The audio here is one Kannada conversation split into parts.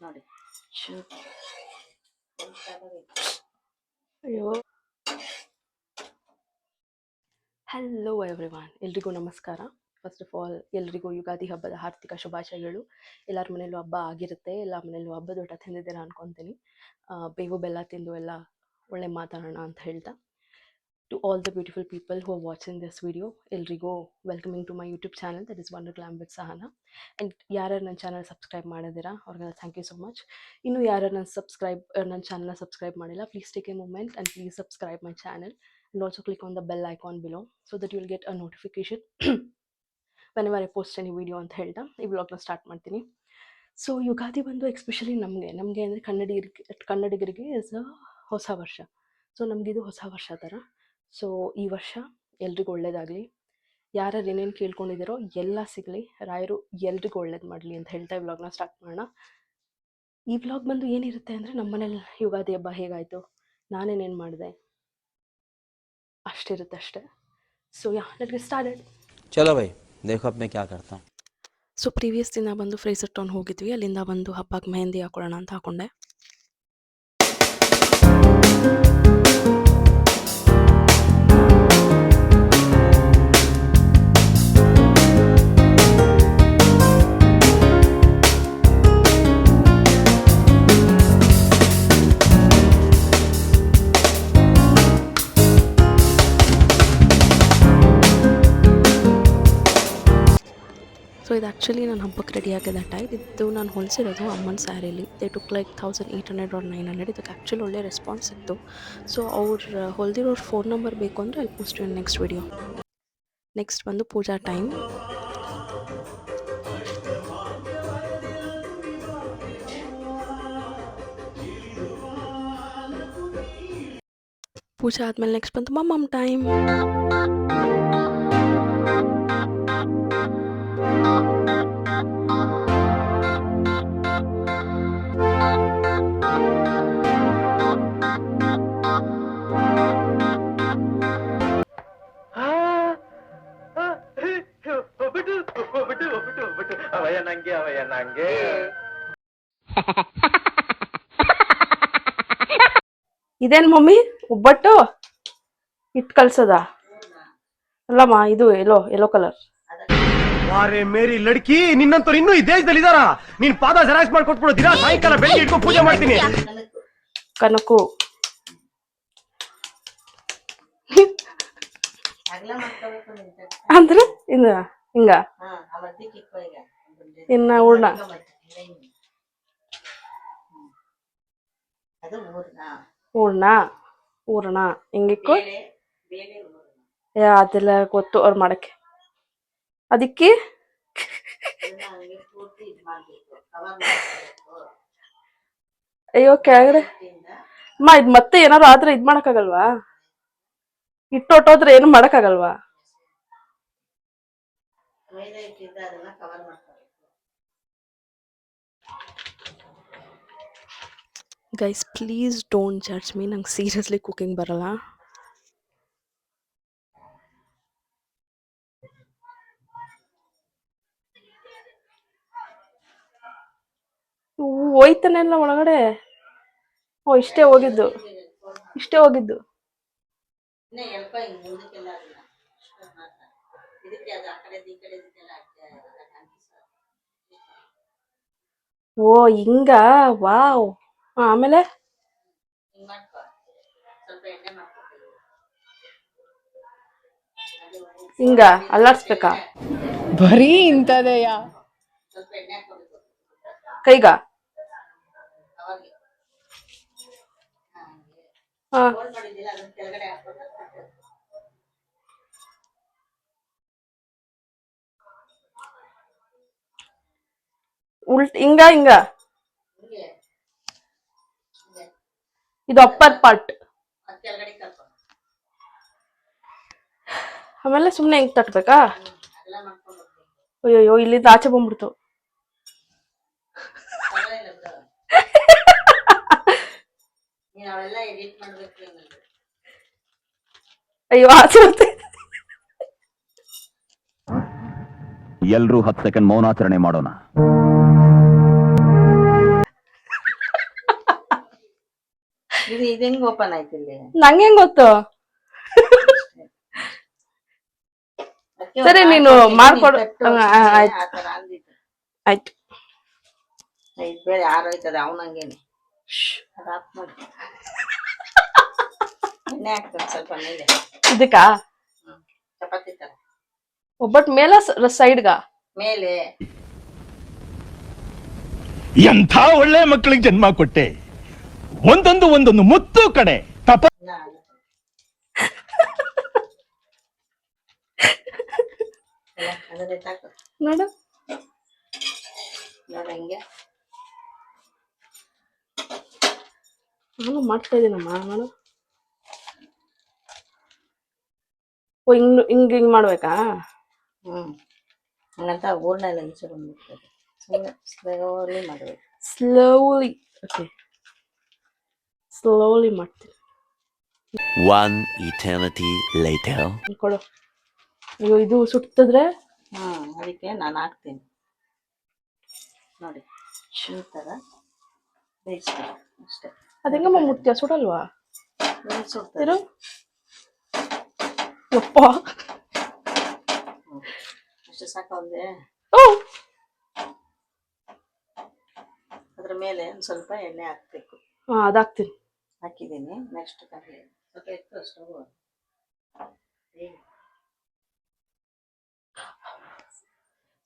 ನೋಡಿ. ಅಯ್ಯೋ. ಹಲೋ ಎವ್ರಿವಾನ್ ಎಲ್ರಿಗೂ ನಮಸ್ಕಾರ. ಫಸ್ಟ್ ಆಫ್ ಆಲ್ ಎಲ್ರಿಗೂ ಯುಗಾದಿ ಹಬ್ಬದ ಆರ್ಥಿಕ ಶುಭಾಶಯಗಳು. ಎಲ್ಲರ ಮನೇಲೂ ಹಬ್ಬ ಆಗಿರುತ್ತೆ. ಎಲ್ಲ ಮನೇಲೂ ಹಬ್ಬದ ಊಟ ತಿಂದಿದ್ದೀರಾ ಅನ್ಕೊತೀನಿ. ಬೇವು ಬೆಲ್ಲ ತಿಂದು ಎಲ್ಲ ಒಳ್ಳೆ ಮಾತಾಡೋಣ ಅಂತ ಹೇಳ್ತಾ. To all the beautiful people are watching this video ಎಲ್ರಿಗೂ welcoming to my YouTube channel that is wonder glam with Sahana and ಯಾರ್ಯಾರು ನನ್ನ ಚಾನಲ್ ಸಬ್ಸ್ಕ್ರೈಬ್ ಮಾಡಿದ್ದೀರಾ, ಅವ್ರಿಗೆಲ್ಲ ಥ್ಯಾಂಕ್ ಯು ಸೊ ಮಚ್ ಇನ್ನು ಯಾರು ನನ್ನ ಸಬ್ಸ್ಕ್ರೈಬ್ ನನ್ನ ಚಾನಲ್ನ ಸಬ್ಸ್ಕ್ರೈಬ್ ಮಾಡಿಲ್ಲ please take a moment and please subscribe my channel and also click on the bell icon below so that will get a notification when I post any video ಅಂತ ಹೇಳ್ತಾ ಈ ಬ್ಲಾಗ್ನ ಸ್ಟಾರ್ಟ್ ಮಾಡ್ತೀನಿ. ಸೊ ಯುಗಾದಿ ಬಂದು ಎಕ್ಸ್ಪೆಷಲಿ ನಮಗೆ ನಮಗೆ ಅಂದರೆ ಕನ್ನಡಿಗರಿಗೆ ಕನ್ನಡಿಗರಿಗೆ ಇಸ್ ಅ ಹೊಸ ವರ್ಷ. ಸೊ ನಮಗಿದು ಹೊಸ ವರ್ಷ ಥರ. ಸೊ ಈ ವರ್ಷ ಎಲ್ರಿಗೂ ಒಳ್ಳೇದಾಗಲಿ. ಯಾರ್ಯಾರು ಏನೇನು ಕೇಳ್ಕೊಂಡಿದ್ದೀರೋ ಎಲ್ಲ ಸಿಗಲಿ. ರಾಯರು ಎಲ್ರಿಗೂ ಒಳ್ಳೇದು ಮಾಡಲಿ ಅಂತ ಹೇಳ್ತಾ ಈ ವ್ಲಾಗ್ನ ಸ್ಟಾರ್ಟ್ ಮಾಡೋಣ. ಈ ವ್ಲಾಗ್ ಬಂದು ಏನಿರುತ್ತೆ ಅಂದರೆ ನಮ್ಮ ಮನೇಲಿ ಯುಗಾದಿ ಹಬ್ಬ ಹೇಗಾಯಿತು? ನಾನೇನೇನು ಮಾಡಿದೆ? ಅಷ್ಟಿರುತ್ತೆ ಅಷ್ಟೇ. ಸೊ ಯಾ ನನಗೆ ಸ್ಟಾರ್ಟೆಡ್ ಚಲೋ ಬೈ. ದೇಖೋ ಕರ್ತಾ ಸೊ ಪ್ರೀವಿಯಸ್ ದಿನ ಬಂದು ಫ್ರೇಸರ್ ಟೌನ್ ಹೋಗಿದ್ವಿ. ಅಲ್ಲಿಂದ ಬಂದು ಹಬ್ಬಕ್ಕೆ ಮೆಹಂದಿ ಹಾಕೊಳ್ಳೋಣ ಅಂತ ಹಾಕೊಂಡೆ. ಸೊ ಇದು ಆ್ಯಕ್ಚುಲಿ ನಾನು ಹಬ್ಬಕ್ಕೆ ರೆಡಿ ಆಗಿದೆ ಟೈಪ್ ಇದು ನಾನು ಹೊಲಿಸಿರೋದು ಅಮ್ಮನ ಸ್ಯಾರಿಲಿ they took like thousand eight hundred or nine hundred ಇದಕ್ಕೆ ಆ್ಯಕ್ಚುಲಿ ಒಳ್ಳೆ ರೆಸ್ಪಾನ್ಸ್ ಇತ್ತು. ಸೊ ಅವ್ರು ಹೊಲ್ದಿರೋರು ಫೋನ್ ನಂಬರ್ ಬೇಕು ಅಂದರೆ I post next video next ಬಂದು ಪೂಜಾ ಟೈಮ್ ಪೂಜಾ ಆದಮೇಲೆ ನೆಕ್ಸ್ಟ್ ಬಂತು ಮಮ್ಮಮ್ ಟೈಮ್ ನಂಗೆ. ಇದೇನ್ ಮಮ್ಮಿ? ಒಬ್ಬಟ್ಟು? ಇಟ್ ಕಲ್ಸದ ಅಲ್ಲಮ್ಮ ಇದು ಎಲ್ಲೋ ಎಲ್ಲೋ ಕಲರ್ ವಾರೆ ಮೇರಿ ಲಡ್ಕಿ ನಿನ್ನಂತವ್ರು ಇನ್ನೂ ಈ ದೇಶದಲ್ಲಿ ಇದಾರ ನೀನ್ ಪಾದ ಜೆರಾಕ್ಸ್ ಮಾಡ್ಕೊಟ್ಬಿಡು ದಿನ ಸಾಯಂಕಾಲ ಬೆಳಿಗ್ಗೆ ಇಟ್ಕೊಂಡು ಪೂಜೆ ಮಾಡ್ತೀನಿ. ಕನಕು. ಅಂದ್ರೆ ಇನ್ನ ಹಿಂಗ? ಇನ್ನ ಹೂರ್ಣ ಹೂರ್ಣ ಹೂರ್ಣ ಹಿಂಗಿಕ್ಕು ಅದೆಲ್ಲ ಗೊತ್ತು ಅವ್ರು ಮಾಡಕ್ಕೆ. ಅದಕ್ಕೆ? ಅಯ್ಯೋ, ಕೆಳಗಡೆ. ಅಮ್ಮ, ಇದು ಮತ್ತೆ ಏನಾರು ಆದ್ರೆ ಇದು ಮಾಡಕ್ಕಾಗಲ್ವಾ? ಹಿಟ್ಟು ಹೊಟ್ಟೋದ್ರೆ ಏನು ಮಾಡಕ್ಕಾಗಲ್ವಾ? Guys please don't judge me ನಂಗೆ ಸೀರಿಯಸ್ಲಿ ಕುಕಿಂಗ್ ಬರಲ್ಲ. ಹೋಯ್ತಾನೆ ಇಲ್ಲ ಒಳಗಡೆ? ಓ ಇಷ್ಟೇ ಹೋಗಿದ್ದು. ಇಷ್ಟೇ ಹೋಗಿದ್ದು. ಓ ಹಿಂಗ? ವಾವ್. ಆಮೇಲೆ? ಹಿಂಗ್ ಅಲ್ಲಾಡ್ಸ್ಬೇಕಾ? ಬರೀ ಇಂಥದೆಯ? ಕೈಗ? ಹಾ. ಉಲ್ಟ್ ಹಿಂಗ ಹಿಂಗೆ ಹಿಂಗೆ ಇದು ಅಪ್ಪರ್ ಪಾರ್ಟ್ ಆಮೇಲೆ ಸುಮ್ನೆ ಹೆಂಗ್ ತಟ್ಬೇಕಾ? ಅಯ್ಯಯ್ಯೋ, ಇಲ್ಲಿಂದ ಆಚೆ ಬಂದ್ಬಿಡ್ತು. ಅಯ್ಯೋ, ಆಚೆ ಎಲ್ರೂ ಹತ್ತು ಸೆಕೆಂಡ್ ಮೌನಾಚರಣೆ ಮಾಡೋಣ. ಇದು ಹೆಂಗ್ ಓಪನ್ ಆಯ್ತು ಇಲ್ಲಿ? ನಂಗೆ ಹೆಂಗ್ ಗೊತ್ತು? ಸರಿ, ನೀನು ಮಾಡ್ಕೊಡು. ಆಯ್ತು. ಆಯ್ತು. ಇದು ಬೇರೆ ಆರೋಯ್ತದೆ ಅವನಂಗೇನೆ ಅದು ಆಫ್ ಮಾಡಿ. ಎಣ್ಣೆ ಹಾಕ್ತಾನೆ ಸ್ವಲ್ಪ ಮೇಲೆ. ಇದಕ್ಕ? ಚಪಾತಿ ತರ. ಒಬ್ಬಟ್ ಮೇಲ ಸೈಡ್ಗ? ಮೇಲೆ. ಎಂಥ ಒಳ್ಳೆ ಮಕ್ಕಳಿಗೆ ಜನ್ಮ ಕೊಟ್ಟೆ. ಒಂದೊಂದು ಒಂದೊಂದು ಮುತ್ತು ಕಡೆ ತಪ ನೋಡು. ನೋಡು ನಾನು ಮಾಡ್ತಾ ಇದ್ದೀನಮ್ಮ ನಾನು ಓ ಹಿಂಗ್ ಹಿಂಗ್ ಹಿಂಗ್ ಮಾಡ್ಬೇಕಾ? ಹ್ಮ್. ಹಂಗಂತ ಎಲ್ಲ ಈಚೆ ಬಂದ್ಬಿಡ್ತದೆ ಸ್ಲೋಲಿ ಮಾಡಬೇಕು. ಸ್ಲೋಲಿ. ಓಕೆ. ಸ್ಲೋಲಿ ಮಾಡ್ತೀನಿ. One eternity later. ಕೊಡು. ಅಯ್ಯೋ ಇದು ಸುಟ್ಟಿದ್ರೆ ಹಾಂ ಅದಕ್ಕೆ ನಾನು ಹಾಕ್ತೀನಿ. ನೋಡಿ ಈ ಥರ ಬೇಯಿಸ್ಬೇಕು ಅಷ್ಟೇ. ಹೆಂಗಮ್ಮ ಮುಟ್ತೀಯ? ಸುಡಲ್ವಾ? ನೀರು ಸುಡ್ತಾರೆ ಇರು. ಯಪ್ಪ. ಅಷ್ಟು ಸಾಕಾದ್ರೆ ಓ! ಅದ್ರ ಮೇಲೆ ಒಂದು ಸ್ವಲ್ಪ ಎಣ್ಣೆ ಹಾಕ್ಬೇಕು. ಹಾ ಅದಾಕ್ತೀನಿ ಹಾಕಿದ್ದೀನಿ ನೆಕ್ಸ್ಟ್ ಕಡಲೆ ಸ್ವಲ್ಪ ಎತ್ತು ಸ್ಟವ್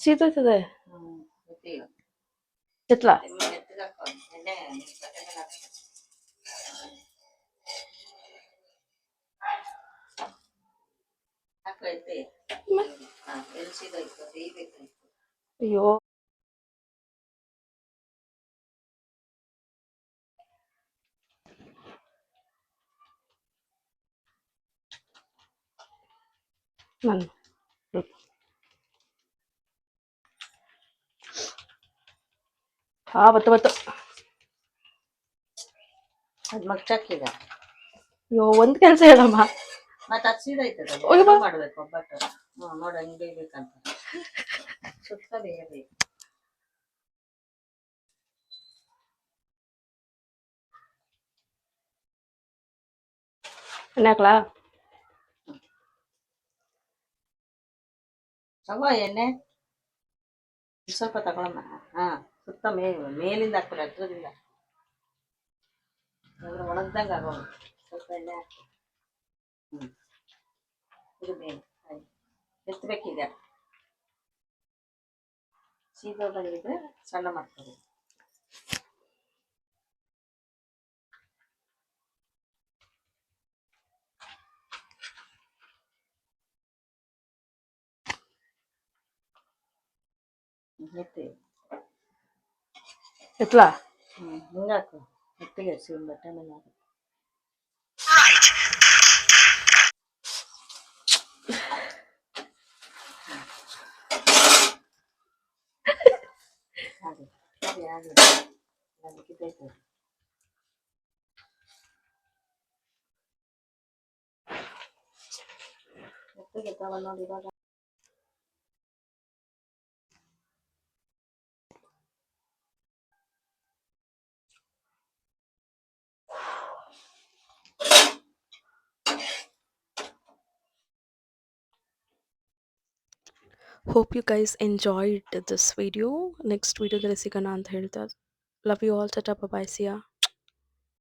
ಸೀತೋಯ್ತದೆ ಹ್ಮ್ ಗೊತ್ತಿಲ್ಲ ಎತ್ಲ ಎತ್ತಿಗೆ ನಾನು ಹಾ ಬತ್ತು ಬತ್ತು ಅದು ಮಗ್ಚಾಕೀಗ ಅಯ್ಯೋ ಒಂದ್ ಕೆಲ್ಸ ಹೇಳಮ್ಮ. ಮತ್ತೆ ಅದು ಸೀದಾಯ್ತದ ಅಯ್ಯೋ ಬಾ. ಮಾಡ್ಬೇಕು ಒಬ್ಬಟ್ಟು? ಹ್ಞೂ ನೋಡು ಹಂಗೆ ಬೇಯ್ಬೇಕಂತ ಸುತ್ತ ಬೇಯಬೇಕು ಎಣ್ಣೆ ಹಾಕ್ಲಾ ತಗೋ ಎಣ್ಣೆ. ಸ್ವಲ್ಪ ತಗೊಳಮ್ಮ. ಹಾ, ಸುತ್ತ ಮೇ, ಮೇಲಿಂದ ಹಾಕ್ಬಿಡ ಹತ್ರದಿಂದ ಒಣಗ್ದಂಗ ಆಗೋದು. ಸ್ವಲ್ಪ ಎಣ್ಣೆ ಹಾಕಿ. ಹ್ಮ್. ಇದು ಆಯ್ತು ಎತ್ತಬೇಕೀಗ ಸೀದೋದಂಗಿದ್ರೆ ಸಣ್ಣ ಮಾಡ್ತಾರೆ Gitu. Itulah. Itu ya sih menarik. Hope you guys enjoyed this video next ವಿಡಿಯೋದಲ್ಲಿ ಸಿಗೋಣ ಅಂತ ಹೇಳ್ತಾ love you all tata bye see ya